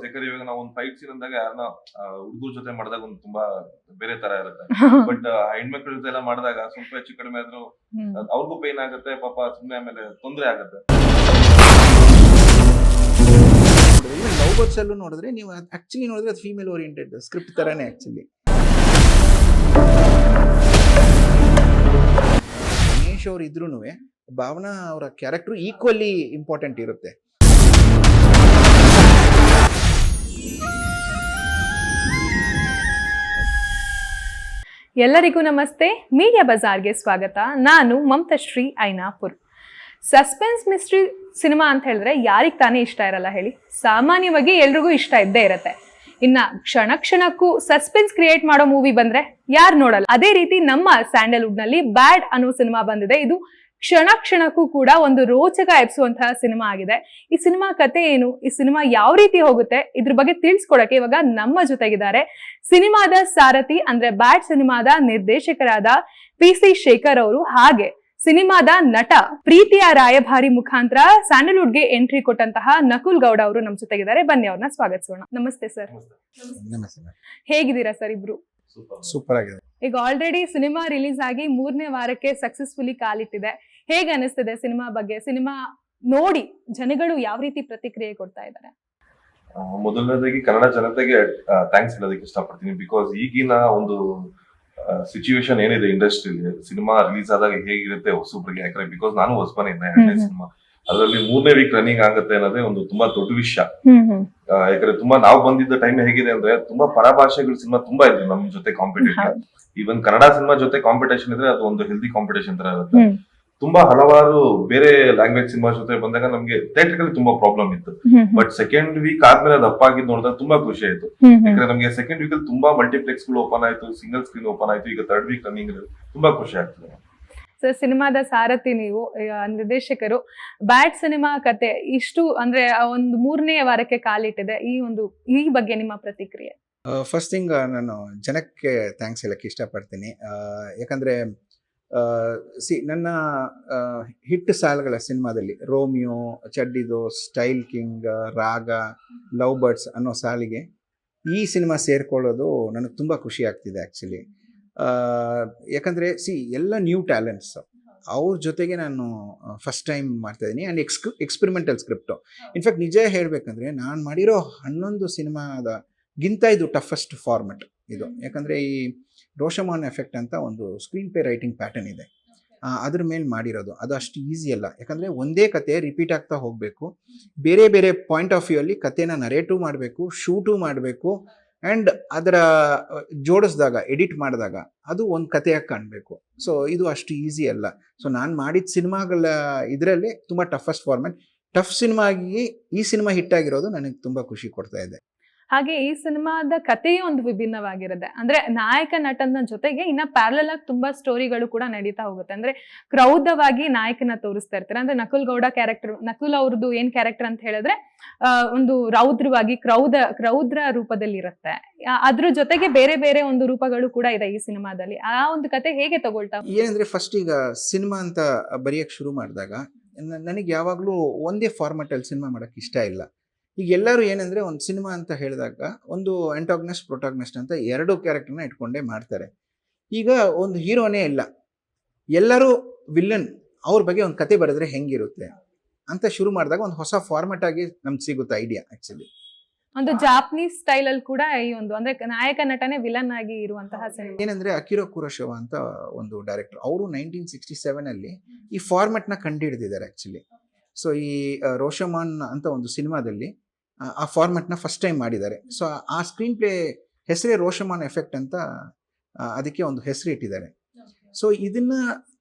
Course ಯಾಕಂದ್ರೆ ಇವಾಗ ನಾವು ಒಂದು ಫೈಟ್ ಸೀನ್ ಅಂದಾಗ ಯಾರನ್ನ ಹುಡುಗರ ಜೊತೆ ಮಾಡಿದಾಗ ಒಂದು ತುಂಬಾ ಬೇರೆ ತರ ಇರುತ್ತೆ. ಬಟ್ ಹೆಣ್ಮಕ್ಳ ಜೊತೆ ಎಲ್ಲ ಮಾಡಿದಾಗ ಸ್ವಲ್ಪ ಹೆಚ್ಚು ಕಡಿಮೆ ಆದ್ರೂ. ಅವ್ರಿಗೂ ಪೇನ್ ಆಗುತ್ತೆ ಪಾಪ ಸುಮ್ಮನೆ ಆಮೇಲೆ ತೊಂದರೆ ಆಗುತ್ತೆ. ಲವ್ ಬರ್ಡ್ಸ್ ಅಲ್ಲೂ ನೋಡಿದ್ರೆ ನೀವು ಆಕ್ಚುಲಿ ನೋಡಿದ್ರೆ ಅದು ಫೀಮೇಲ್ ಓರಿಯೆಂಟೆಡ್ ಸ್ಕ್ರಿಪ್ಟ್ ತರನೇ ಆಕ್ಚುಲಿ ಗಣೇಶ್ ಅವ್ರು ಇದ್ರೂ ಭಾವನಾ ಅವರ ಕ್ಯಾರೆಕ್ಟರ್ ಈಕ್ವಲಿ ಇಂಪಾರ್ಟೆಂಟ್ ಇರುತ್ತೆ. ಎಲ್ಲರಿಗೂ ನಮಸ್ತೆ. ಮೀಡಿಯಾ ಬಜಾರ್ಗೆ ಸ್ವಾಗತ. ನಾನು Mamatashri Ainapur. Suspense mystery cinema ಅಂತ ಹೇಳಿದ್ರೆ ಯಾರಿಗೆ ತಾನೇ ಇಷ್ಟ ಇರಲ್ಲ ಹೇಳಿ. ಸಾಮಾನ್ಯವಾಗಿ ಎಲ್ರಿಗೂ ಇಷ್ಟ ಇದ್ದೇ ಇರತ್ತೆ. ಇನ್ನ ಕ್ಷಣ ಕ್ಷಣಕ್ಕೂ ಸಸ್ಪೆನ್ಸ್ ಕ್ರಿಯೇಟ್ ಮಾಡೋ ಮೂವಿ ಬಂದ್ರೆ ಯಾರು ನೋಡಲ್ಲ. ಅದೇ ರೀತಿ ನಮ್ಮ ಸ್ಯಾಂಡಲ್ವುಡ್ನಲ್ಲಿ ಬ್ಯಾಡ್ ಅನ್ನೋ ಸಿನಿಮಾ ಬಂದಿದೆ. ಇದು ಕ್ಷಣ ಕ್ಷಣಕ್ಕೂ ಕೂಡ ಒಂದು ರೋಚಕ ಎಬ್ಸುವಂತಹ ಸಿನಿಮಾ ಆಗಿದೆ. ಈ ಸಿನಿಮಾ ಕತೆ ಏನು? ಈ ಸಿನಿಮಾ ಯಾವ ರೀತಿ ಹೋಗುತ್ತೆ? ಇದ್ರ ಬಗ್ಗೆ ತಿಳಿಸ್ಕೊಡಕ್ಕೆ ಇವಾಗ ನಮ್ಮ ಜೊತೆಗಿದ್ದಾರೆ. ಸಿನಿಮಾದ ಸಾರಥಿ ಅಂದ್ರೆ ಬ್ಯಾಟ್ ಸಿನಿಮಾದ ನಿರ್ದೇಶಕರಾದ ಪಿ ಸಿ ಶೇಖರ್ ಅವರು ಹಾಗೆ ಸಿನಿಮಾದ ನಟ ಪ್ರೀತಿಯ ರಾಯಭಾರಿ ಮುಖಾಂತರ ಸ್ಯಾಂಡಲ್ವುಡ್ಗೆ ಎಂಟ್ರಿ ಕೊಟ್ಟಂತಹ ನಕುಲ್ ಗೌಡ ಅವರು ನಮ್ಮ ಜೊತೆಗಿದ್ದಾರೆ. ಬನ್ನಿ ಅವ್ರನ್ನ ಸ್ವಾಗತಿಸೋಣ. ನಮಸ್ತೆ ಸರ್. ನಮಸ್ತೆ. ಹೇಗಿದ್ದೀರಾ ಸರ್ ಇಬ್ರು? ಸೂಪರ್ ಆಗಿದೆ. ಈಗ ಆಲ್ರೆಡಿ ಸಿನಿಮಾ ರಿಲೀಸ್ ಆಗಿ ಮೂರನೇ ವಾರಕ್ಕೆ ಸಕ್ಸಸ್ಫುಲಿ ಕಾಲಿಟ್ಟಿದೆ. ಹೇಗೆ ಅನಿಸ್ತಿದೆ ಸಿನಿಮಾ ಬಗ್ಗೆ? ಸಿನಿಮಾ ನೋಡಿ ಜನಗಳು ಯಾವ ರೀತಿ ಪ್ರತಿಕ್ರಿಯೆ ಕೊಡ್ತಾ ಇದ್ದಾರೆ? ಮೊದಲನೇದಾಗಿ ಕನ್ನಡ ಜನತೆಗೆ ಥ್ಯಾಂಕ್ಸ್ ಹೇಳೋದಕ್ಕೆ ಇಷ್ಟಪಡ್ತೀನಿ ಬಿಕಾಸ್ ಈಗಿನ ಒಂದು ಸಿಚುವೇಶನ್ ಏನಿದೆ ಇಂಡಸ್ಟ್ರಿಲಿ ಸಿನಿಮಾ ರಿಲೀಸ್ ಆದಾಗ ಹೇಗಿರುತ್ತೆ ಹೊಸಬ್ರಿಗೆ ಯಾಕಂದ್ರೆ ಬಿಕಾಸ್ ನಾನು ಹೊಸಬನೇ ಇದ್ದೆ. ಸಿನಿಮಾ ಅದರಲ್ಲಿ ಮೂರನೇ ವೀಕ್ ರನ್ನಿಂಗ್ ಆಗುತ್ತೆ ಅನ್ನೋದೇ ಒಂದು ತುಂಬಾ ದೊಡ್ಡ ವಿಷಯ. ಯಾಕಂದ್ರೆ ತುಂಬಾ ನಾವು ಬಂದಿದ್ದ ಟೈಮ್ ಹೇಗಿದೆ ಅಂದ್ರೆ ತುಂಬಾ ಪರಭಾಷೆಗಳ ಸಿನಿಮಾ ತುಂಬಾ ಇದ್ರು ನಮ್ ಜೊತೆ ಕಾಂಪಿಟೇಷನ್. ಈವನ್ ಕನ್ನಡ ಸಿನಿಮಾ ಜೊತೆ ಕಾಂಪಿಟೇಷನ್ ಇದ್ರೆ ಅದು ಒಂದು ಹೆಲ್ದಿ ಕಾಂಪಿಟೇಷನ್ ತರ ಇರುತ್ತೆ. ತುಂಬಾ ಹಲವಾರು ಬೇರೆ ಲ್ಯಾಂಗ್ವೇಜ್ ಸಿನಿಮಾ ಜೊತೆ ಬಂದಾಗ ನಮ್ಗೆ ಥಿಯೇಟ್ರಿಕಲಿ ತುಂಬಾ ಪ್ರಾಬ್ಲಮ್ ಇತ್ತು. ಬಟ್ ಸೆಕೆಂಡ್ ವೀಕ್ ಆದ್ಮೇಲೆ ಅದು ಅಪ್ ಆಗಿದ್ ನೋಡಿದಾಗ ತುಂಬಾ ಖುಷಿ ಆಯ್ತು. ಯಾಕಂದ್ರೆ ನಮಗೆ ಸೆಕೆಂಡ್ ವೀಕ್ ಅಲ್ಲಿ ತುಂಬಾ ಮಲ್ಟಿಪ್ಲೆಕ್ಸ್ಗಳು ಓಪನ್ ಆಯ್ತು ಸಿಂಗಲ್ ಸ್ಕ್ರೀನ್ ಓಪನ್ ಆಯ್ತು ಈಗ ಥರ್ಡ್ ವೀಕ್ ರನ್ನಿಂಗ್ ತುಂಬಾ ಖುಷಿ ಆಗ್ತದೆ. ಸರ್ ಸಿನಿಮಾದ ಸಾರಥಿ ನೀವು ನಿರ್ದೇಶಕರು. ಬ್ಯಾಡ್ ಸಿನಿಮಾ ಕತೆ ಇಷ್ಟು ಅಂದ್ರೆ ಒಂದು ಮೂರನೇ ವಾರಕ್ಕೆ ಕಾಲಿಟ್ಟಿದೆ ಈ ಒಂದು, ಈ ಬಗ್ಗೆ ನಿಮ್ಮ ಪ್ರತಿಕ್ರಿಯೆ? ಫಸ್ಟ್ ಥಿಂಗ್ ನಾನು ಜನಕ್ಕೆ ಥ್ಯಾಂಕ್ಸ್ ಹೇಳಕ್ಕೆ ಇಷ್ಟಪಡ್ತೀನಿ. ಯಾಕಂದ್ರೆ ಸಿ, ನನ್ನ ಹಿಟ್ ಸಾಲುಗಳ ಸಿನಿಮಾದಲ್ಲಿ Romeo ಚಡ್ಡಿದು style king, Raga, love birds ಅನ್ನೋ ಸಾಲಿಗೆ ಈ ಸಿನಿಮಾ ಸೇರ್ಕೊಳ್ಳೋದು ನನಗೆ ತುಂಬ ಖುಷಿ ಆಗ್ತಿದೆ ಆ್ಯಕ್ಚುಲಿ ಯಾಕಂದರೆ ಸಿ ಎಲ್ಲ ನ್ಯೂ ಟ್ಯಾಲೆಂಟ್ಸ್ ಅವ್ರ ಜೊತೆಗೆ ನಾನು ಫಸ್ಟ್ ಟೈಮ್ ಮಾಡ್ತಾ ಇದ್ದೀನಿ. And ex experimental script in fact ನಿಜ ಹೇಳಬೇಕಂದ್ರೆ ನಾನು ಮಾಡಿರೋ ಹನ್ನೊಂದು ಸಿನಿಮಾದ ಗಿಂತ ಇದು ಟಫೆಸ್ಟ್ ಫಾರ್ಮೆಟ್ ಇದು. ಯಾಕಂದರೆ ಈ ರೋಷಮಾನ್ ಎಫೆಕ್ಟ್ ಅಂತ ಒಂದು ಸ್ಕ್ರೀನ್ ಪೇ ರೈಟಿಂಗ್ ಪ್ಯಾಟರ್ನ್ ಇದೆ. ಅದ್ರ ಮೇಲೆ ಮಾಡಿರೋದು. ಅದು ಅಷ್ಟು ಈಸಿ ಅಲ್ಲ. ಯಾಕಂದರೆ ಒಂದೇ ಕತೆ ರಿಪೀಟ್ ಆಗ್ತಾ ಹೋಗಬೇಕು. ಬೇರೆ ಬೇರೆ ಪಾಯಿಂಟ್ ಆಫ್ ವ್ಯೂ ಅಲ್ಲಿ ಕತೆನ ನರೇಟು ಮಾಡಬೇಕು ಶೂಟು ಮಾಡಬೇಕು. ಆ್ಯಂಡ್ ಅದರ ಜೋಡಿಸ್ದಾಗ ಎಡಿಟ್ ಮಾಡಿದಾಗ ಅದು ಒಂದು ಕಥೆಯಾಗಿ ಕಾಣಬೇಕು. ಸೊ ಇದು ಅಷ್ಟು ಈಸಿ ಅಲ್ಲ. ಸೊ ನಾನು ಮಾಡಿದ ಸಿನಿಮಾಗಳ ಇದರಲ್ಲಿ ತುಂಬ ಟಫೆಸ್ಟ್ ಫಾರ್ಮೆಟ್ ಟಫ್ ಸಿನಿಮಾ ಆಗಿ ಈ ಸಿನಿಮಾ ಹಿಟ್ ಆಗಿರೋದು ನನಗೆ ತುಂಬ ಖುಷಿ ಕೊಡ್ತಾ ಇದೆ. ಹಾಗೆ ಈ ಸಿನಿಮಾದ ಕಥೆಯೇ ಒಂದು ವಿಭಿನ್ನವಾಗಿರುತ್ತೆ. ಅಂದ್ರೆ ನಾಯಕ ನಟನ ಜೊತೆಗೆ ಇನ್ನ ಪ್ಯಾರಲಲ್ ಆಗಿ ತುಂಬಾ ಸ್ಟೋರಿಗಳು ಕೂಡ ನಡೀತಾ ಹೋಗುತ್ತೆ. ಅಂದ್ರೆ ಕ್ರೌದವಾಗಿ ನಾಯಕನ ತೋರಿಸ್ತಾ ಇರ್ತಾರೆ. ಅಂದ್ರೆ ನಕುಲ್ ಗೌಡ ಕ್ಯಾರೆಕ್ಟರ್ ನಕುಲ್ ಅವ್ರದ್ದು ಏನ್ ಕ್ಯಾರೆಕ್ಟರ್ ಅಂತ ಹೇಳಿದ್ರೆ ಒಂದು ರೌದ್ರವಾಗಿ ಕ್ರೌದ, ಕ್ರೌದ್ರ ರೂಪದಲ್ಲಿ ಇರುತ್ತೆ ಅದ್ರ ಜೊತೆಗೆ ಬೇರೆ ಬೇರೆ ಒಂದು ರೂಪಗಳು ಕೂಡ ಇದೆ ಈ ಸಿನಿಮಾದಲ್ಲಿ. ಆ ಒಂದು ಕತೆ ಹೇಗೆ ತಗೊಳ್ತಾ ಏನಂದ್ರೆ ಫಸ್ಟ್ ಈಗ ಸಿನಿಮಾ ಅಂತ ಬರೆಯಕ್ಕೆ ಶುರು ಮಾಡಿದಾಗ ನನಗೆ ಯಾವಾಗಲೂ ಒಂದೇ ಫಾರ್ಮೆಟಲ್ಲಿ ಸಿನಿಮಾ ಮಾಡೋಕ್ಕೆ ಇಷ್ಟ ಇಲ್ಲ. ಈಗ ಎಲ್ಲರೂ ಏನಂದರೆ ಒಂದು ಸಿನಿಮಾ ಅಂತ ಹೇಳಿದಾಗ ಒಂದು ಆ್ಯಂಟಾಗ್ನಿಸ್ಟ್ ಪ್ರೊಟಾಗ್ನಿಸ್ಟ್ ಅಂತ ಎರಡು ಕ್ಯಾರೆಕ್ಟರ್ನ ಇಟ್ಕೊಂಡೇ ಮಾಡ್ತಾರೆ. ಈಗ ಒಂದು ಹೀರೋನೇ ಇಲ್ಲ. ಎಲ್ಲರೂ ವಿಲ್ಲನ್ ಅವ್ರ ಬಗ್ಗೆ ಒಂದು ಕತೆ ಬರೆದ್ರೆ ಹೆಂಗಿರುತ್ತೆ? ಅಂತ ಶುರು ಮಾಡಿದಾಗ ಒಂದು ಹೊಸ ಫಾರ್ಮೆಟ್ ಆಗಿ ನಮ್ಗೆ ಸಿಗುತ್ತೆ ಐಡಿಯಾ ಆ್ಯಕ್ಚುಲಿ ಒಂದು ಜಾಪನೀಸ್ ಸ್ಟೈಲ್ ಅಲ್ಲಿ ಕೂಡ ಈ ಒಂದು ಅಂದ್ರೆ ನಾಯಕ ನಟನೆ ವಿಲನ್ ಆಗಿ ಇರುವಂತಹ ಸಿನಿಮಾ ಏನಂದ್ರೆ ಅಕಿರೋ ಕುರೋಶವ ಅಂತ ಒಂದು ಡೈರೆಕ್ಟರ್ ಅವರು ನೈನ್ಟೀನ್ ಸಿಕ್ಸ್ಟಿ ಸೆವೆನ್ ಅಲ್ಲಿ ಈ ಫಾರ್ಮೆಟ್ನ ಕಂಡು ಹಿಡಿದಿದ್ದಾರೆ ಆಕ್ಚುಲಿ ಸೊ ಈ ರೋಷಮಾನ್ ಅಂತ ಒಂದು ಸಿನಿಮಾದಲ್ಲಿ ಆ, ಫಾರ್ಮೆಟ್ನ ಫಸ್ಟ್ ಟೈಮ್ ಮಾಡಿದ್ದಾರೆ. ಸೊ ಆ ಸ್ಕ್ರೀನ್ ಪ್ಲೇ ಹೆಸರೇ ರೋಷಮಾನ್ ಎಫೆಕ್ಟ್ ಅಂತ ಅದಕ್ಕೆ ಒಂದು ಹೆಸರು ಇಟ್ಟಿದ್ದಾರೆ. ಸೊ ಇದನ್ನ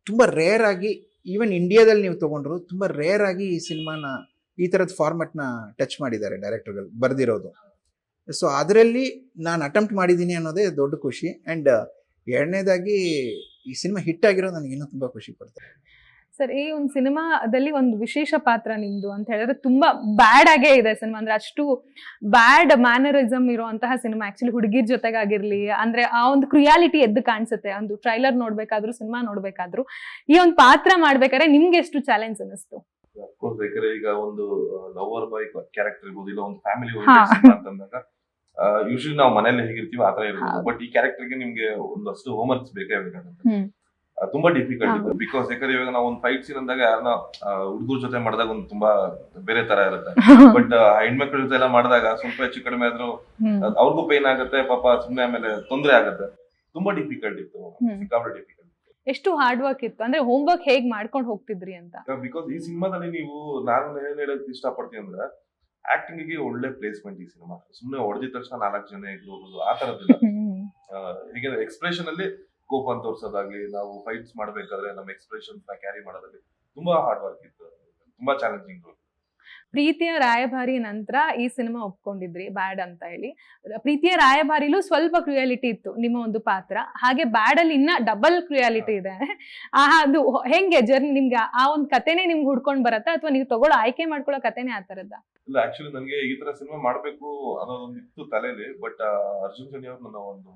ತುಂಬ ರೇರ್ ಆಗಿ ಈವನ್ ಇಂಡಿಯಾದಲ್ಲಿ ನೀವು ತೊಗೊಂಡ್ರು ತುಂಬ ರೇರ್ ಆಗಿ ಈ ಸಿನಿಮಾನ ಈ ಥರದ ಫಾರ್ಮೆಟ್ನ ಟಚ್ ಮಾಡಿದ್ದಾರೆ ಡೈರೆಕ್ಟರ್ಗಳು ಬರೆದಿರೋದು. ಸೊ ಅದರಲ್ಲಿ ನಾನು ಅಟೆಂಪ್ಟ್ ಮಾಡಿದ್ದೀನಿ ಅನ್ನೋದೇ ದೊಡ್ಡ ಖುಷಿ. ಆ್ಯಂಡ್ ಎರಡನೇದಾಗಿ ಈ ಸಿನಿಮಾ ಹಿಟ್ ಆಗಿರೋ ನನಗೆ ಇನ್ನೂ ತುಂಬ ಖುಷಿ ಕೊಡ್ತಾರೆ ಸರ್ ಈ ಒಂದು ಸಿನಿಮಾದಲ್ಲಿ ಒಂದು ವಿಶೇಷ ಪಾತ್ರ ನಿಮ್ದು ಅಂತ ಹೇಳಿದ್ರೆ ತುಂಬಾ ಬ್ಯಾಡ್ ಆಗೇ ಇದೆ ಸಿನಿಮಾ. ಅಂದ್ರೆ ಅಷ್ಟು ಬ್ಯಾಡ್ ಮ್ಯಾನರಿಸಮ್ ಇರುವಂತಹ ಸಿನಿಮಾ. ಆಕ್ಚುಲಿ ಹುಡುಗಿರ್ ಜೊತೆಗಾಗಿರ್ಲಿ ಅಂದ್ರೆ ಆ ಒಂದು ಕ್ರಿಯಾಲಿಟಿ ಎದ್ದು ಕಾಣಿಸುತ್ತೆ. ಒಂದು ಟ್ರೈಲರ್ ನೋಡ್ಬೇಕಾದ್ರು ಸಿನಿಮಾ ನೋಡ್ಬೇಕಾದ್ರು. ಈ ಒಂದು ಪಾತ್ರ ಮಾಡ್ಬೇಕಾದ್ರೆ ನಿಮ್ಗೆ ಎಷ್ಟು ಚಾಲೆಂಜ್ ಅನಿಸ್ತು ಯಾಕಂದ್ರೆ ಈಗ ಒಂದು ಲವರ್ ಬಾಯ್ ಕ್ಯಾರೆಕ್ಟರ್ ಇರ್ಬೋದು ಇಲ್ಲ ಒಂದು ಫ್ಯಾಮಿಲಿ. ಅಂತಂದಾಗ ಯೂಶಲಿ ನಾವು ಮನೇಲಿ ಹೇಗಿರ್ತೀವಿ ಆತರ ಇರ್ಬೋದು. ಬಟ್ ಈ ಕ್ಯಾರೆಕ್ಟರ್ಗೆ ನಿಮ್ಗೆ ಒಂದಷ್ಟು ಹೋಮ್ವರ್ಕ್ಸ್ ಬೇಕೇ ಬೇಕಾಗುತ್ತೆ ತುಂಬಾ ಡಿಫಿಕಲ್ಟ್. ಇತ್ತು. ಬಿಕಾಸ್ ಯಾಕಂದ್ರೆ ಇವಾಗ ನಾವು ಒಂದು ಫೈಟ್ ಸೀನ್ ಅಂದಾಗ ಯಾರನ್ನ ಹುಡುಗರ ಜೊತೆ ಮಾಡಿದಾಗ ಒಂದು ತುಂಬಾ ಬೇರೆ ತರ ಇರುತ್ತೆ. ಬಟ್ ಹೆಣ್ಮಕ್ಳ ಜೊತೆ ಎಲ್ಲ ಮಾಡಿದಾಗ ಸ್ವಲ್ಪ ಹೆಚ್ಚು ಕಡಿಮೆ ಆದ್ರೂ ಅವ್ರಿಗೂ ಪೈನ್ ಆಗುತ್ತೆ ಪಾಪ ಸುಮ್ಮನೆ ಆಮೇಲೆ ತೊಂದರೆ ಆಗುತ್ತೆ. ತುಂಬಾ ಡಿಫಿಕಲ್ಟ್ ಇತ್ತು. ಸಿಕ್ಕಾಪಟ್ಟೆ ಡಿಫಿಕಲ್ಟ್ ಎಷ್ಟು ಹಾರ್ಡ್ ವರ್ಕ್ ಇತ್ತು. ಅಂದ್ರೆ ಹೋಮ್ ವರ್ಕ್ ಹೇಗ್ ಮಾಡ್ಕೊಂಡು ಹೋಗ್ತಿದ್ರಿ ಅಂತ? ಬಿಕಾಸ್ ಈ ಸಿನಿಮಾದಲ್ಲಿ ನೀವು ನಾನು ಏನ್ ಹೇಳಕ್ ಇಷ್ಟಪಡ್ತೀನಿ ಅಂದ್ರೆ ಆಕ್ಟಿಂಗ್ಗೆ ಒಳ್ಳೆ ಪ್ಲೇಸ್ಮೆಂಟ್ ಈ ಸಿನಿಮಾ. ಸುಮ್ನೆ ಹೊಡೆದಿದ ತಕ್ಷಣ ನಾಲ್ಕು ಜನ ಇದ್ರು ಆ ತರದಿಲ್ಲ. ಹೀಗೆ ಎಕ್ಸ್ಪ್ರೆಷನ್ ಅಲ್ಲಿ ಕೋಪ ತೋರಿಸೋದಾಗ್ಲಿ ನಾವು ಫೈಟ್ಸ್ ಮಾಡಬೇಕಾದ್ರೆ ನಮ್ಮ ಎಕ್ಸ್ಪ್ರೆಷನ್ಸ್ನ ಕ್ಯಾರಿ ಮಾಡೋದಾಗ್ಲಿ ತುಂಬಾ ಹಾರ್ಡ್ ವರ್ಕ್ ಇತ್ತು. ತುಂಬಾ ಚಾಲೆಂಜಿಂಗ್ ಪ್ರೀತಿಯ ರಾಯಭಾರಿ ನಂತರ ಈ ಸಿನಿಮಾ ಒಪ್ಕೊಂಡಿದ್ರಿ ಬ್ಯಾಡ್ ಅಂತ ಹೇಳಿ. ಪ್ರೀತಿಯ ರಾಯಭಾರಿಲೂ ಸ್ವಲ್ಪ ಕ್ರಿಯಾಲಿಟಿ ಇತ್ತು ನಿಮ್ಮ ಒಂದು ಪಾತ್ರ. ಹಾಗೆ ಬ್ಯಾಡ್ ಅಲ್ಲಿ ಇನ್ನ ಡಬಲ್ ಕ್ರಿಯಾಲಿಟಿ ಇದೆ. ಆ ಅದು ಹೆಂಗೆ ಜರ್ನಿ ನಿಮ್ಗೆ ಆ ಒಂದು ಕತೆನೆ ನಿಮ್ಗೆ ಹುಡ್ಕೊಂಡ್ ಬರತ್ತಾ? ಅಥವಾ ನೀವು ತಗೊಳ್ಳೋ ಆಯ್ಕೆ ಮಾಡ್ಕೊಳ್ಳೋ ಕತೆನೆ ಆ ತರದ್ದ ಇಲ್ಲ ಆಕ್ಚುಲಿ ನನಗೆ ಈ ತರ ಸಿನಿಮಾ ಮಾಡ್ಬೇಕು ಅನ್ನೋದೊಂದು ಇತ್ತು ತಲೆಯಲ್ಲಿ ಬಟ್ ಅರ್ಜುನ್ ಜನಿ ಅವ್ರು ನನ್ನ ಒಂದು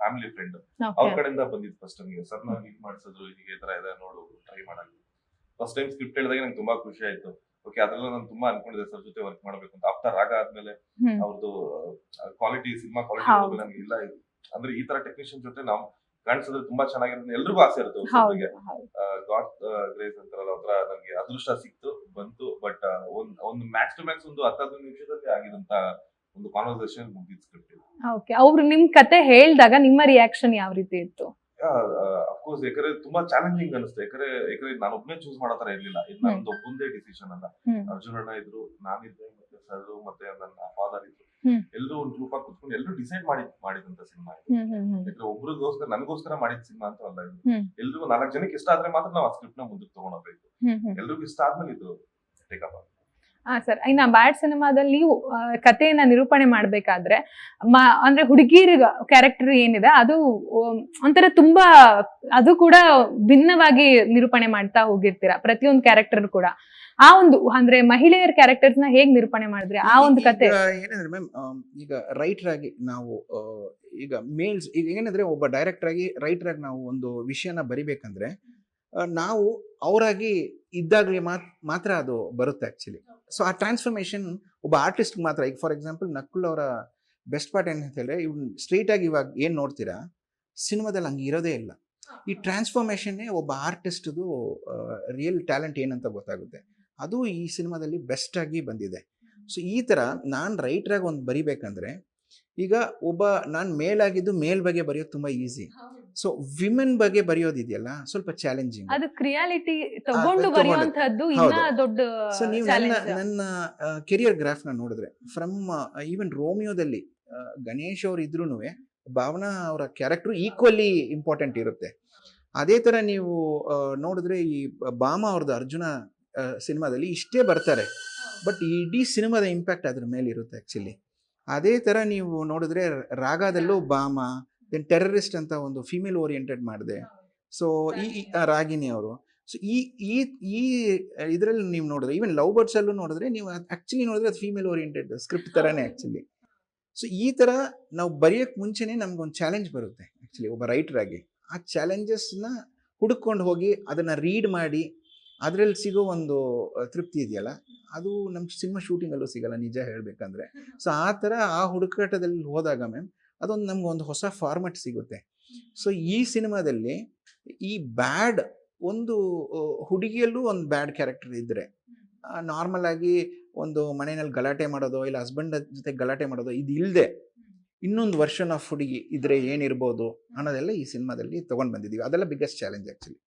ಫ್ಯಾಮಿಲಿ ಫ್ರೆಂಡ್ ಅವ್ರ ಕಡೆಯಿಂದ ಬಂದಿತ್ತು ಫಸ್ಟ್ ಟೈಮ್ ಸರ್ ನಾವು ಹೀಗೆ ಮಾಡಿಸಿದ್ರು ಹೀಗೆ ತರ ಇದೆ ನೋಡು ಟ್ರೈ ಮಾಡಾಗ ಫಸ್ಟ್ ಟೈಮ್ ಸ್ಕ್ರಿಪ್ಟ್ ಹೇಳಿದಾಗ ನಂಗೆ ತುಂಬಾ ಖುಷಿ ಆಯ್ತು. ಓಕೆ ಅದ್ರಲ್ಲೂ ನಾನು ತುಂಬಾ ಅನ್ಕೊಂಡಿದ್ದೆ ಸರ್ ಜೊತೆ ವರ್ಕ್ ಮಾಡ್ಬೇಕು ಅಂತ. ಆಫ್ಟರ್ ರಾಗ ಆದ್ಮೇಲೆ. ಅವ್ರದ್ದು ಕ್ವಾಲಿಟಿ ಸಿನಿಮಾ ಕ್ವಾಲಿಟಿ ನನಗೆ ಇಲ್ಲ ಅಂದ್ರೆ ಈ ತರ ಟೆಕ್ನಿಷಿಯನ್ ಜೊತೆ ನಾವು ಕಾಣಿಸಿದ್ರೆ ತುಂಬಾ ಚೆನ್ನಾಗಿರುತ್ತೆ. ಎಲ್ರಿಗೂ ಆಸೆ ಇರುತ್ತೆ. ಹೌದು. ಗಾಡ್ ಗ್ರೇಸ್ ಅಂತಾರಲ್ಲ ಅವ್ರ ನನಗೆ ಅದೃಷ್ಟ ಸಿಕ್ತು ಬಂತು. ಬಟ್ ಒಂದ್ ಒಂದು ಮ್ಯಾಕ್ಸ್ ಟು ಮ್ಯಾಕ್ಸ್ ಒಂದು ಹತ್ತು ಹದಿನೈದು ನಿಮಿಷದಲ್ಲಿ ಆಗಿದಂತ ಒಂದು ಕಾನ್ವರ್ಸೇಷನ್ ಮುಗಿದ್ ಸ್ಕ್ರಿಪ್ಟ್ ಓಕೆ ಅವ್ರು ನಿಮ್ ಕತೆ ಹೇಳಿದಾಗ ನಿಮ್ಮ ರಿಯಾಕ್ಷನ್ ಯಾವ ರೀತಿ ಇತ್ತು? ಅಫ್ಕೋರ್ಸ್ ಯಾಕಂದ್ರೆ ತುಂಬಾ ಚಾಲೆಂಜಿಂಗ್ ಅನಿಸ್ತು ಯಾಕಂದ್ರೆ ಯಾಕಂದ್ರೆ ನಾನು ಒಬ್ಬನೇ ಚೂಸ್ ಮಾಡೋ ತರ ಇರ್ಲಿಲ್ಲ. ಇದು ನಂದು ಒಬ್ಬಂದೇ ಡಿಸಿಷನ್ ಅಲ್ಲ. ಅರ್ಜುನ್ ಅಣ್ಣ ಇದ್ರು ನಾನಿದ್ದೆ ಮತ್ತೆ ಸರ್ ಮತ್ತೆ ನನ್ನ ಫಾದರ್ ಇದ್ರು. ಎಲ್ಲರೂ ಒಂದು ಗ್ರೂಪ್ ಆಗಿ ಕುತ್ಕೊಂಡು ಎಲ್ಲರೂ ಡಿಸೈಡ್ ಮಾಡಿ ಮಾಡಿದಂತ ಸಿನಿಮಾ ಇದು. ಯಾಕಂದ್ರೆ ಒಬ್ರಿಗೋಸ್ಕರ ನನಗೋಸ್ಕರ ಮಾಡಿದ ಸಿನಿಮಾ ಅಂತ ಅಲ್ಲ ಇದು. ಎಲ್ರಿಗೂ ನಾಲ್ಕು ಜನಕ್ಕೆ ಇಷ್ಟ ಆದ್ರೆ ಮಾತ್ರ ನಾವು ಆ ಸ್ಕ್ರಿಪ್ಟ್ನ ಮುಂದಕ್ಕೆ ತಗೊಂಡೋಗ್ಬೇಕು ಎಲ್ರಿಗೂ ಇಷ್ಟ ಆದ್ಮೇಲೆ ಇದು ಟೇಕಪ್ ಹಾ ಸರ್ ಇನ್ನ ಬ್ಯಾಡ್ ಸಿನಿಮಾದಲ್ಲಿ ಕಥೆಯನ್ನ ನಿರೂಪಣೆ ಮಾಡ್ಬೇಕಾದ್ರೆ ಮ- ಅಂದ್ರೆ ಹುಡುಗಿರ ಕ್ಯಾರೆಕ್ಟರ್ ಏನಿದೆ ಅದು ಒಂಥರ ತುಂಬಾ ಅದು ಕೂಡ ಭಿನ್ನವಾಗಿ ನಿರೂಪಣೆ ಮಾಡ್ತಾ ಹೋಗಿರ್ತೀರಾ ಪ್ರತಿಯೊಂದು ಕ್ಯಾರೆಕ್ಟರ್ ಕೂಡ. ಆ ಒಂದು ಅಂದ್ರೆ ಮಹಿಳೆಯರ ಕ್ಯಾರೆಕ್ಟರ್ಸ್ನ ಹೇಗ್ ನಿರೂಪಣೆ ಮಾಡಿದ್ರೆ ಆ ಒಂದು ಕತೆ ಏನಂದ್ರೆ ಮ್ಯಾಮ್ ಈಗ ರೈಟರ್ ಆಗಿ ನಾವು ಈಗ ಮೇಲ್ಸ್ ಈಗ ಏನಂದ್ರೆ ಒಬ್ಬ ಡೈರೆಕ್ಟರ್ ಆಗಿ ರೈಟರ್ ಆಗಿ ನಾವು ಒಂದು ವಿಷಯನ ಬರಿಬೇಕಂದ್ರೆ ನಾವು ಅವರಾಗಿ ಇದ್ದಾಗಲೇ ಮಾತ್ರ ಅದು ಬರುತ್ತೆ ಆಕ್ಚುಲಿ ಸೊ ಆ ಟ್ರಾನ್ಸ್ಫಾರ್ಮೇಶನ್ ಒಬ್ಬ ಆರ್ಟಿಸ್ಟ್ ಮಾತ್ರ, ಈಗ ಫಾರ್ ಎಕ್ಸಾಂಪಲ್ ನಕುಲ್ ಅವರ ಬೆಸ್ಟ್ ಪಾರ್ಟ್ ಏನು ಹೇಳಿದ್ರೆ ಇವ್ ಸ್ಟ್ರೈಟ್ ಆಗಿ ಇವಾಗ ಏನು ನೋಡ್ತೀರಾ, ಸಿನಿಮಾದಲ್ಲಿ ಹಂಗೆ ಇರೋದೇ ಇಲ್ಲ. ಈ ಟ್ರಾನ್ಸ್ಫಾರ್ಮೇಷನ್ನೇ ಒಬ್ಬ ಆರ್ಟಿಸ್ಟ್ದು ರಿಯಲ್ ಟ್ಯಾಲೆಂಟ್ ಏನಂತ ಗೊತ್ತಾಗುತ್ತೆ. ಅದು ಈ ಸಿನಿಮಾದಲ್ಲಿ ಬೆಸ್ಟಾಗಿ ಬಂದಿದೆ. ಸೊ ಈ ಥರ ನಾನು ರೈಟ್ರಾಗಿ ಒಂದು ಬರಿಬೇಕಂದ್ರೆ, ಈಗ ಒಬ್ಬ ನಾನು ಮೇಲಾಗಿದ್ದು ಮೇಲ್ ಬಗ್ಗೆ ಬರೆಯೋದು ತುಂಬ ಈಸಿ ಸೊ ವಿಮೆನ್ ಬಗ್ಗೆ ಬರೆಯೋದಿದೆಯಲ್ಲ ಸ್ವಲ್ಪ ಚಾಲೆಂಜಿಂಗ್ ಅದು ಕ್ರಿಯಾಲಿಟಿ ತಗೊಂಡು ಇನ್ನ ದೊಡ್ಡ ಸೊ ನೀವು ನನ್ನ ಕೆರಿಯರ್ ನನ್ನ ಕೆರಿಯರ್ ಗ್ರಾಫ್ನ ನೋಡಿದ್ರೆ ಫ್ರಮ್ ಈವನ್ ರೋಮಿಯೋದಲ್ಲಿ ಗಣೇಶ್ ಅವ್ರು ಇದ್ರೂ ಭಾವನಾ ಅವರ ಕ್ಯಾರೆಕ್ಟರ್ ಈಕ್ವಲಿ ಇಂಪಾರ್ಟೆಂಟ್ ಇರುತ್ತೆ. ಅದೇ ತರ ನೀವು ನೋಡಿದ್ರೆ ಈ ಬಾಮ ಅವ್ರದ್ದು ಅರ್ಜುನ ಸಿನಿಮಾದಲ್ಲಿ ಇಷ್ಟೇ ಬರ್ತಾರೆ. ಬಟ್ ಇಡೀ ಸಿನಿಮಾದ ಇಂಪ್ಯಾಕ್ಟ್ ಅದ್ರ ಮೇಲೆ ಇರುತ್ತೆ ಆಕ್ಚುಲಿ ಅದೇ ತರ ನೀವು ನೋಡಿದ್ರೆ ರಾಗದಲ್ಲೂ ಬಾಮ ದೆನ್ ಟೆರರಿಸ್ಟ್ ಅಂತ ಒಂದು ಫಿಮೇಲ್ ಓರಿಯೆಂಟೆಡ್ ಮಾಡಿದೆ. ಸೊ ಈ ರಾಗಿಣಿ ಅವರು. ಸೊ ಈ ಈ ಈ ಇದರಲ್ಲಿ ನೀವು ನೋಡಿದ್ರೆ ಈವನ್ ಲವ್ ಬರ್ಡ್ಸ್ ಅಲ್ಲೂ ನೋಡಿದ್ರೆ ನೀವು ಆಕ್ಚುಲಿ ನೋಡಿದ್ರೆ ಅದು ಫೀಮೇಲ್ ಓರಿಯೆಂಟೆಡ್ ಸ್ಕ್ರಿಪ್ಟ್ ಥರನೇ ಆ್ಯಕ್ಚುಲಿ ಸೊ ಈ ಥರ ನಾವು ಬರೆಯೋಕ್ಕೆ ಮುಂಚೆನೇ ನಮ್ಗೊಂದು ಚಾಲೆಂಜ್ ಬರುತ್ತೆ ಆ್ಯಕ್ಚುಲಿ ಒಬ್ಬ ರೈಟರ್ ಆಗಿ. ಆ ಚಾಲೆಂಜಸ್ನ ಹುಡುಕೊಂಡು ಹೋಗಿ ಅದನ್ನು ರೀಡ್ ಮಾಡಿ ಅದರಲ್ಲಿ ಸಿಗೋ ಒಂದು ತೃಪ್ತಿ ಇದೆಯಲ್ಲ ಅದು ನಮ್ಮ ಸಿನಿಮಾ ಶೂಟಿಂಗಲ್ಲೂ ಸಿಗಲ್ಲ ನಿಜ ಹೇಳಬೇಕಂದ್ರೆ. ಸೊ ಆ ಥರ ಆ ಹುಡುಕಾಟದಲ್ಲಿ ಹೋದಾಗ ಮ್ಯಾಮ್ ಅದೊಂದು ನಮ್ಗೆ ಒಂದು ಹೊಸ ಫಾರ್ಮೆಟ್ ಸಿಗುತ್ತೆ. ಸೊ ಈ ಸಿನಿಮಾದಲ್ಲಿ ಈ ಬ್ಯಾಡ್ ಒಂದು ಹುಡುಗಿಯಲ್ಲೂ ಒಂದು ಬ್ಯಾಡ್ ಕ್ಯಾರೆಕ್ಟರ್ ಇದ್ದರೆ ನಾರ್ಮಲ್ ಆಗಿ ಒಂದು ಮನೆಯಲ್ಲಿ ಗಲಾಟೆ ಮಾಡೋದು ಇಲ್ಲ ಹಸ್ಬೆಂಡ್ ಜೊತೆ ಗಲಾಟೆ ಮಾಡೋದು ಇದು ಇಲ್ಲದೆ ಇನ್ನೊಂದು ವರ್ಷನ್ ಆಫ್ ಹುಡುಗಿ ಇದ್ರೆ ಏನಿರ್ಬೋದು ಅನ್ನೋದೆಲ್ಲ ಈ ಸಿನಿಮಾದಲ್ಲಿ ತಗೊಂಡ್ ಬಂದಿದ್ದೀವಿ ಅದೆಲ್ಲ ಬಿಗ್ಗೆಸ್ಟ್ ಚಾಲೆಂಜ್ ಆ್ಯಕ್ಚುಲಿ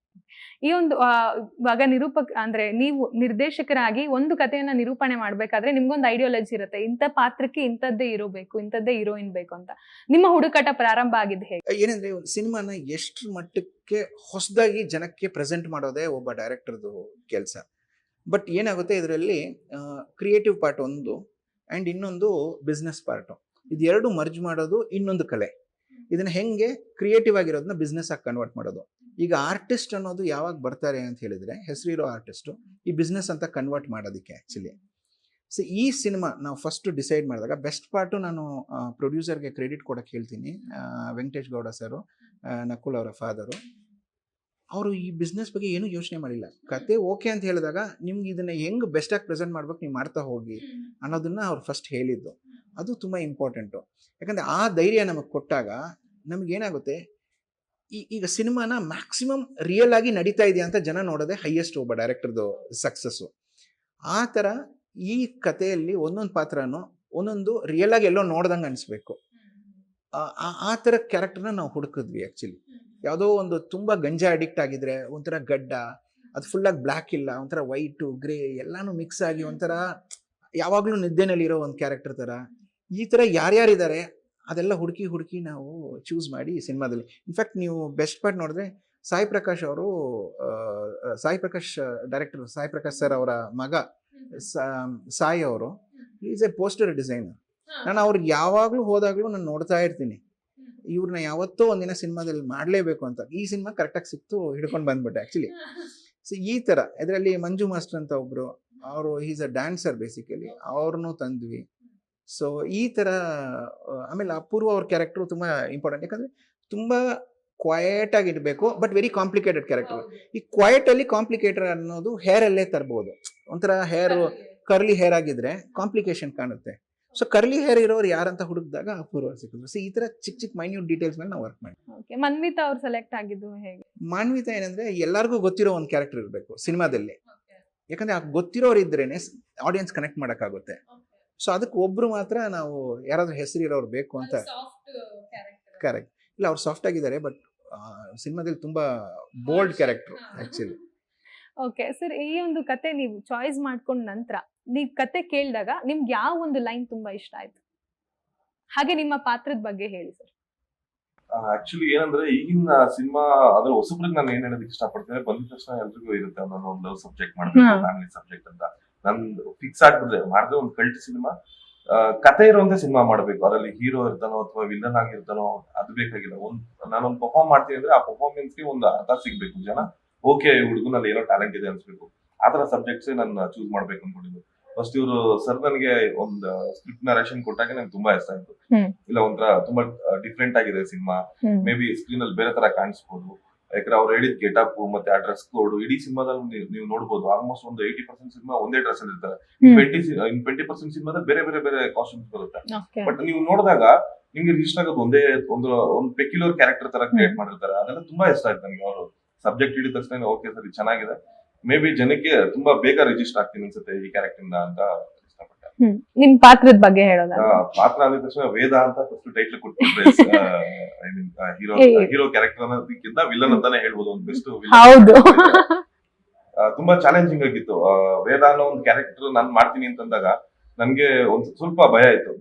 ಈ ಒಂದು ಇವಾಗ ನಿರೂಪಕ, ಅಂದ್ರೆ ನೀವು ನಿರ್ದೇಶಕರಾಗಿ ಒಂದು ಕಥೆಯನ್ನ ನಿರೂಪಣೆ ಮಾಡ್ಬೇಕಾದ್ರೆ ನಿಮ್ಗೊಂದು ಐಡಿಯಾಲಜಿ ಇರುತ್ತೆ. ಇಂಥ ಪಾತ್ರಕ್ಕೆ ಇಂಥದ್ದೇ ಇರೋಬೇಕು ಇಂಥದ್ದೇ ಹೀರೋಯಿನ್ ಬೇಕು ಅಂತ. ನಿಮ್ಮ ಹುಡುಕಾಟ ಪ್ರಾರಂಭ ಆಗಿದ್ದು ಹೇಗೆ? ಏನಂದ್ರೆ ಒಂದು ಸಿನಿಮಾನ ಎಷ್ಟು ಮಟ್ಟಕ್ಕೆ ಹೊಸದಾಗಿ ಜನಕ್ಕೆ ಪ್ರೆಸೆಂಟ್ ಮಾಡೋದೇ ಒಬ್ಬ ಡೈರೆಕ್ಟರ್ದು ಕೆಲಸ. ಬಟ್ ಏನಾಗುತ್ತೆ ಇದರಲ್ಲಿ ಕ್ರಿಯೇಟಿವ್ ಪಾರ್ಟ್ ಒಂದು ಅಂಡ್ ಇನ್ನೊಂದು ಬಿಸ್ನೆಸ್ ಪಾರ್ಟು ಇದೆರಡು ಮರ್ಜ್ ಮಾಡೋದು ಇನ್ನೊಂದು ಕಲೆ. ಇದನ್ನ ಹೆಂಗೆ ಕ್ರಿಯೇಟಿವ್ ಆಗಿರೋದನ್ನ ಬಿಸ್ನೆಸ್ ಆಗಿ ಕನ್ವರ್ಟ್ ಮಾಡೋದು. ಈಗ ಆರ್ಟಿಸ್ಟ್ ಅನ್ನೋದು ಯಾವಾಗ ಬರ್ತಾರೆ ಅಂತ ಹೇಳಿದ್ರೆ, ಹೆಸರಿರೋ ಆರ್ಟಿಸ್ಟು ಈ ಬಿಸ್ನೆಸ್ ಅಂತ ಕನ್ವರ್ಟ್ ಮಾಡೋದಕ್ಕೆ ಆ್ಯಕ್ಚುಲಿ ಸೊ ಈ ಸಿನಿಮಾ ನಾವು ಫಸ್ಟ್ ಡಿಸೈಡ್ ಮಾಡಿದಾಗ ಬೆಸ್ಟ್ ಪಾರ್ಟು ನಾನು ಪ್ರೊಡ್ಯೂಸರ್ಗೆ ಕ್ರೆಡಿಟ್ ಕೊಡೋಕ್ಕೆ ಹೇಳ್ತೀನಿ. ವೆಂಕಟೇಶ್ ಗೌಡ ಸರು ನಕುಲ್ ಅವರ ಫಾದರು ಅವರು ಈ ಬಿಸ್ನೆಸ್ ಬಗ್ಗೆ ಏನೂ ಯೋಚನೆ ಮಾಡಿಲ್ಲ. ಕತೆ ಓಕೆ ಅಂತ ಹೇಳಿದಾಗ, ನಿಮ್ಗೆ ಇದನ್ನು ಹೆಂಗ್ ಬೆಸ್ಟಾಗಿ ಪ್ರೆಸೆಂಟ್ ಮಾಡ್ಬೇಕು ನೀವು ಮಾಡ್ತಾ ಹೋಗಿ ಅನ್ನೋದನ್ನು ಅವ್ರು ಫಸ್ಟ್ ಹೇಳಿದ್ದು. ಅದು ತುಂಬ ಇಂಪಾರ್ಟೆಂಟು ಯಾಕಂದರೆ ಆ ಧೈರ್ಯ ನಮಗೆ ಕೊಟ್ಟಾಗ ನಮಗೇನಾಗುತ್ತೆ ಈ, ಈಗ ಸಿನಿಮಾನ ಮ್ಯಾಕ್ಸಿಮಮ್ ರಿಯಲ್ ಆಗಿ ನಡೀತಾ ಇದೆಯಾ ಅಂತ ಜನ ನೋಡೋದೇ ಹೈಯೆಸ್ಟ್ ಒಬ್ಬ ಡೈರೆಕ್ಟರ್ದು ಸಕ್ಸಸ್ಸು ಆ ಥರ ಈ ಕಥೆಯಲ್ಲಿ ಒಂದೊಂದು ಪಾತ್ರನೂ ಒಂದೊಂದು ರಿಯಲ್ ಆಗಿ ಎಲ್ಲೋ ನೋಡ್ದಂಗೆ ಅನಿಸ್ಬೇಕು. ಆ ಥರ ಕ್ಯಾರೆಕ್ಟರ್ನ ನಾವು ಹುಡುಕಿದ್ವಿ ಆ್ಯಕ್ಚುಲಿ ಯಾವುದೋ ಒಂದು ತುಂಬ ಗಂಜಾ ಅಡಿಕ್ಟ್ ಆಗಿದ್ರೆ ಒಂಥರ ಗಡ್ಡ, ಅದು ಫುಲ್ಲಾಗಿ ಬ್ಲ್ಯಾಕ್ ಇಲ್ಲ, ಒಂಥರ ವೈಟು ಗ್ರೇ ಎಲ್ಲಾನು ಮಿಕ್ಸ್ ಆಗಿ ಒಂಥರ ಯಾವಾಗಲೂ ನಿದ್ದೆನಲ್ಲಿರೋ ಒಂದು ಕ್ಯಾರೆಕ್ಟರ್ ಥರ ಈ ಥರ ಯಾರ್ಯಾರಿದ್ದಾರೆ ಅದೆಲ್ಲ ಹುಡುಕಿ ಹುಡುಕಿ ನಾವು ಚೂಸ್ ಮಾಡಿ ಸಿನಿಮಾದಲ್ಲಿ. ಇನ್ಫ್ಯಾಕ್ಟ್ ನೀವು ಬೆಸ್ಟ್ ಪಾರ್ಟ್ ನೋಡಿದ್ರೆ ಸಾಯಿ ಪ್ರಕಾಶ್ ಅವರು ಸಾಯಿ ಪ್ರಕಾಶ್ ಡೈರೆಕ್ಟರ್ ಸಾಯಿ ಪ್ರಕಾಶ್ ಸರ್ ಅವರ ಮಗ ಸಾ- ಸಾಯಿ ಅವರು ಈಸ್ ಎ ಪೋಸ್ಟರ್ ಡಿಸೈನರ್ ನಾನು ಅವ್ರಿಗೆ ಯಾವಾಗಲೂ ಹೋದಾಗಲೂ ನಾನು ನೋಡ್ತಾ ಇರ್ತೀನಿ. ಇವ್ರನ್ನ ಯಾವತ್ತೋ ಒಂದಿನ ಸಿನಿಮಾದಲ್ಲಿ ಮಾಡಲೇಬೇಕು ಅಂತ. ಈ ಸಿನಿಮಾ ಕರೆಕ್ಟಾಗಿ ಸಿಕ್ತು ಹಿಡ್ಕೊಂಡು ಬಂದ್ಬಿಟ್ಟೆ ಆ್ಯಕ್ಚುಲಿ ಸೊ ಈ ಥರ ಇದರಲ್ಲಿ ಮಂಜು ಮಾಸ್ಟರ್ ಅಂತ ಒಬ್ಬರು ಅವರು ಈಸ್ ಅ ಡ್ಯಾನ್ಸರ್ ಬೇಸಿಕಲಿ ಅವ್ರನ್ನೂ ತಂದ್ವಿ. ಸೊ ಈ ಥರ ಆಮೇಲೆ ಅಪೂರ್ವ ಅವ್ರ ಕ್ಯಾರೆಕ್ಟ್ರು ತುಂಬ ಇಂಪಾರ್ಟೆಂಟ್ ಯಾಕಂದರೆ ತುಂಬ ಕ್ವಯಟ್ ಆಗಿ ಇಡಬೇಕು ಬಟ್ ವೆರಿ ಕಾಂಪ್ಲಿಕೇಟೆಡ್ ಕ್ಯಾರೆಕ್ಟರ್ ಈ ಕ್ವಾಯಟಲ್ಲಿ ಅಲ್ಲಿ ಕಾಂಪ್ಲಿಕೇಟೆಡ್ ಅನ್ನೋದು ಹೇರಲ್ಲೇ ಅಲ್ಲೇ ತರ್ಬೋದು. ಒಂಥರ ಹೇರು ಕರ್ಲಿ ಹೇರ್ ಆಗಿದ್ರೆ ಕಾಂಪ್ಲಿಕೇಶನ್ ಕಾಣುತ್ತೆ. ಸೊ ಕರ್ಲಿ ಹೇರ್ ಇರೋರು ಯಾರಂತ ಹುಡುಕಿದಾಗ ಅಪೂರ್ವ ಸಿಕ್ಕಿದ್ರು. ಸೊ ಈ ತರ ಚಿಕ್ಕ ಚಿಕ್ಕ ಮೈನ್ಯೂಟ್ ಡೀಟೇಲ್ಸ್ ಮೇಲೆ ನಾವು ವರ್ಕ್ ಮಾಡಿ. ಮನ್ವಿತಾ ಅವ್ರು ಸೆಲೆಕ್ಟ್ ಆಗಿದ್ದು ಹೇಗೆ? ಮಾನ್ವಿತಾ ಏನಂದ್ರೆ ಎಲ್ಲರಿಗೂ ಗೊತ್ತಿರೋ ಒಂದು ಕ್ಯಾರೆಕ್ಟರ್ ಇರಬೇಕು ಸಿನಿಮಾದಲ್ಲಿ. ಯಾಕಂದ್ರೆ ಆ ಗೊತ್ತಿರೋರು ಇದ್ರೇನೆ ಆಡಿಯನ್ಸ್ ಕನೆಕ್ಟ್ ಮಾಡೋಕ್ಕಾಗುತ್ತೆ ಸೊ ಅದಕ್ಕೆ ಒಬ್ರು ಮಾತ್ರ ನಾವು ಯಾರಾದ್ರೂ ಹೆಸರು ಇರೋರು ಬೇಕು ಅಂತ ಕರೆಕ್ಟ್ ಇಲ್ಲ ಅವ್ರು ಸಾಫ್ಟ್ ಆಗಿದ್ದಾರೆ ಬಟ್ ಸಿನಿಮಾದಲ್ಲಿ ತುಂಬಾ bold character actually okay sir ಈ ಒಂದು ಕತೆ ನೀವು ಚಾಯ್ಸ್ ಮಾಡ್ಕೊಂಡ ನಂತರ ನೀವು ಕತೆ ಕೇಳಿದಾಗ ನಿಮ್ಗೆ ಯಾವ ಒಂದು ಲೈನ್ ತುಂಬಾ ಇಷ್ಟ ಆಯ್ತು? ಹಾಗೆ ನಿಮ್ಮ ಪಾತ್ರದ ಬಗ್ಗೆ ಹೇಳಿ ಸರ್. ಆಕ್ಚುಲಿ ಏನಂದ್ರೆ ಈಗಿನ ಸಿನಿಮಾ ಅದ್ರ ಹೊಸಬ್ರಿಗೆ ನಾನು ಏನ್ ಹೇಳೋದಕ್ಕೆ ಇಷ್ಟಪಡ್ತೇನೆ ಬಂದ ತಕ್ಷಣ ಎಲ್ರಿಗೂ ಇರುತ್ತೆ ನಾನು ಒಂದು ಲವ್ ಸಬ್ಜೆಕ್ಟ್ ಮಾಡ್ತೀನಿ ಫ್ಯಾಮಿಲಿ ಸಬ್ಜೆಕ್ಟ್ ಅಂತ. ನಂದು ಫಿಕ್ಸ್ ಆಗ್ಬಿಟ್ಟಿದೆ ಮಾಡಿದ್ರೆ ಒಂದು ಕಲ್ಟ್ ಸಿನಿಮಾ ಕತೆ ಇರುವಂತ ಸಿನಿಮಾ ಮಾಡ್ಬೇಕು. ಅದರಲ್ಲಿ ಹೀರೋ ಇರ್ತಾನೋ ಅಥವಾ ವಿಲನ್ ಆಗಿರ್ತಾನೋ ಅದು ಬೇಕಾಗಿಲ್ಲ. ಒಂದ್ ನಾನೊಂದು ಪರ್ಫಾರ್ಮ್ ಮಾಡ್ತೀನಿ ಅಂದ್ರೆ ಆ ಪರ್ಫಾರ್ಮೆನ್ಸ್ಗೆ ಗೆ ಒಂದು ಅರ್ಥ ಸಿಗ್ಬೇಕು. ಜನ ಓಕೆ ಹುಡುಗನಲ್ಲಿ ಏನೋ ಟ್ಯಾಲೆಂಟ್ ಇದೆ ಅನ್ಸ್ಬೇಕು. ಆ ತರ ಸಬ್ಜೆಕ್ಟ್ಸ್ ನಾನು ಚೂಸ್ ಮಾಡ್ಬೇಕು ಅನ್ಕೊಂಡಿದ್ದು. ಫಸ್ಟ್ ಇವರು ಸರ್ ನನಗೆ ಒಂದು ಸ್ಕ್ರಿಪ್ಟ್ ನರೇಷನ್ ಕೊಟ್ಟಾಗ ನಂಗೆ ತುಂಬಾ ಇಷ್ಟ ಆಯ್ತು. ಇಲ್ಲ ಒಂಥರ ತುಂಬಾ ಡಿಫ್ರೆಂಟ್ ಆಗಿದೆ ಸಿನಿಮಾ ಮೇ ಬಿ ಸ್ಕ್ರೀನ್ ಅಲ್ಲಿ ಬೇರೆ ತರ ಕಾಣಿಸ್ಬೋದು. ಯಾಕಂದ್ರೆ ಅವ್ರು ಹೇಳಿದ ಗೆಟಪ್ ಮತ್ತೆ ಆ ಡ್ರೆಸ್ ಕೋಡ್ ಇಡೀ ಸಿನಿಮಾದಲ್ಲಿ ನೀವು- ನೋಡಬಹುದು ಆಲ್ಮೋಸ್ಟ್ ಒಂದು ಏಯ್ಟಿ ಪರ್ಸೆಂಟ್ ಸಿನಿಮಾ ಒಂದೇ ಡ್ರೆಸ್ ಅಲ್ಲಿ ಇರ್ತಾರೆ. ಟ್ವೆಂಟಿ ಇನ್ ಟ್ವೆಂಟಿ ಪರ್ಸೆಂಟ್ ಸಿನಿಮಾದಲ್ಲಿ ಬೇರೆ ಬೇರೆ ಬೇರೆ ಕಾಸ್ಟ್ಯೂಮ್ಸ್ ಬರುತ್ತೆ. ಬಟ್ ನೀವು ನೋಡಿದಾಗ ನಿಮ್ಗೆ ರಿಜಿಸ್ಟರ್ ಆಗೋದು ಒಂದೇ ಒಂದು ಒಂದು ಪೆಕ್ಯುಲರ್ ಕ್ಯಾರೆಕ್ಟರ್ ತರ ಕ್ರಿಯೇಟ್ ಮಾಡಿರ್ತಾರೆ. ಅದೆಲ್ಲ ತುಂಬಾ ಇಷ್ಟ ಆಯ್ತು ನನಗೆ ಅವರು. ಸಬ್ಜೆಕ್ಟ್ ಹಿಡಿದ ತಕ್ಷಣ ಓಕೆ ಸರಿ ಚೆನ್ನಾಗಿದೆ. ಮೇ ಬಿ ಜನಕ್ಕೆ ತುಂಬಾ ಬೇಗ ರಿಜಿಸ್ಟರ್ ಆಗ್ತೀನಿ ಅನ್ಸುತ್ತೆ ಈ ಕ್ಯಾರೆಕ್ಟರ್ ಅಂತ. ನಿಮ್ ಪಾತ್ರದ ಬಗ್ಗೆ ಹೇಳೋದ ಪಾತ್ರ ಆದ ತಕ್ಷಣ ವೇದ ಅಂತ ಫಸ್ಟ್ ಟೈಟ್ಲ್ ಕೊಟ್ಬಿಟ್ರೆ I mean hero hero character ಅನ್ನೋದಕ್ಕಿಂತ ವಿಲನ್ ಅಂತಾನೆ ಹೇಳ್ಬೋದು ಒಂದು ಬೆಸ್ಟ್ ಹೌದು. ತುಂಬಾ ಚಾಲೆಂಜಿಂಗ್ ಆಗಿತ್ತು. ವೇದ ಅನ್ನೋ ಒಂದು ಕ್ಯಾರೆಕ್ಟರ್ ನಾನ್ ಮಾಡ್ತೀನಿ ಅಂತಂದಾಗ ನನ್ಗೆ ಒಂದ್ ಸ್ವಲ್ಪ ಭಯ ಇತ್ತು